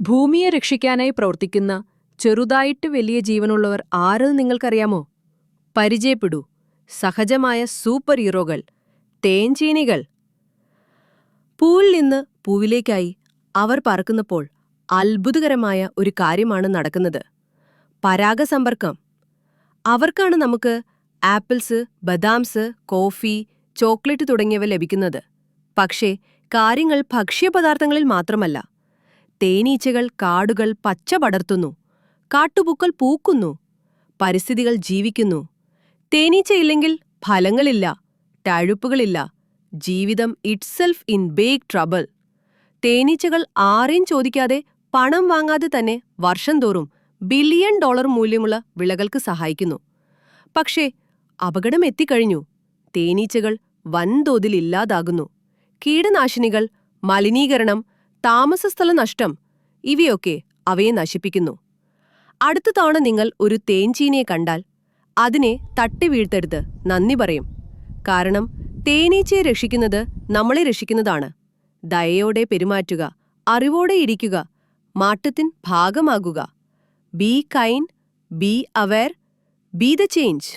ഭൂമിയെ രക്ഷിക്കാനായി പ്രവർത്തിക്കുന്ന ചെറുതായിട്ട് വലിയ ജീവനുള്ളവർ ആരെന്ന് നിങ്ങൾക്കറിയാമോ? പരിചയപ്പെടൂ. സഹജമായ സൂപ്പർ ഹീറോകൾ തേൻചീനികൾ. പൂവിൽ നിന്ന് പൂവിലേക്കായി അവർ പറക്കുന്നപ്പോൾ അത്ഭുതകരമായ ഒരു കാര്യമാണ് നടക്കുന്നത്. പരാഗസമ്പർക്കം. അവർക്കാണ് നമുക്ക് ആപ്പിൾസ് ബദാംസ് കോഫി ചോക്ലേറ്റ് തുടങ്ങിയവ ലഭിക്കുന്നത്. പക്ഷേ കാര്യങ്ങൾ ഭക്ഷ്യപദാർത്ഥങ്ങളിൽ മാത്രമല്ല. തേനീച്ചകൾ കാടുകൾ പച്ച പടർത്തുന്നു. കാട്ടുപൂക്കൾ പൂക്കുന്നു. പരിസ്ഥിതികൾ ജീവിക്കുന്നു. തേനീച്ചയില്ലെങ്കിൽ ഫലങ്ങളില്ല തഴുപ്പുകളില്ല. ജീവിതം ഇറ്റ്സെൽഫ് ഇൻ ബേഗ് ട്രബിൾ തേനീച്ചകൾ ആരെയും ചോദിക്കാതെ പണം വാങ്ങാതെ തന്നെ വർഷം തോറും ബില്യൺ ഡോളർ മൂല്യമുള്ള വിളകൾക്ക് സഹായിക്കുന്നു. പക്ഷേ അപകടം എത്തിക്കഴിഞ്ഞു. തേനീച്ചകൾ വൻതോതിൽ ഇല്ലാതാകുന്നു. കീടനാശിനികൾ മലിനീകരണം താമസസ്ഥല നഷ്ടം ഇവയൊക്കെ അവയെ നശിപ്പിക്കുന്നു. അടുത്ത തവണ നിങ്ങൾ ഒരു തേൻചീനിയെ കണ്ടാൽ അതിനെ തട്ടി വീഴ്ത്തരുത് നന്ദി പറയും. കാരണം തേനീച്ചയെ രക്ഷിക്കുന്നത് നമ്മളെ രക്ഷിക്കുന്നതാണ്. ദയയോടെ പെരുമാറ്റുക അറിവോടെ ഇരിക്കുക മാറ്റത്തിൻ ഭാഗമാകുക. Be kind be aware be the change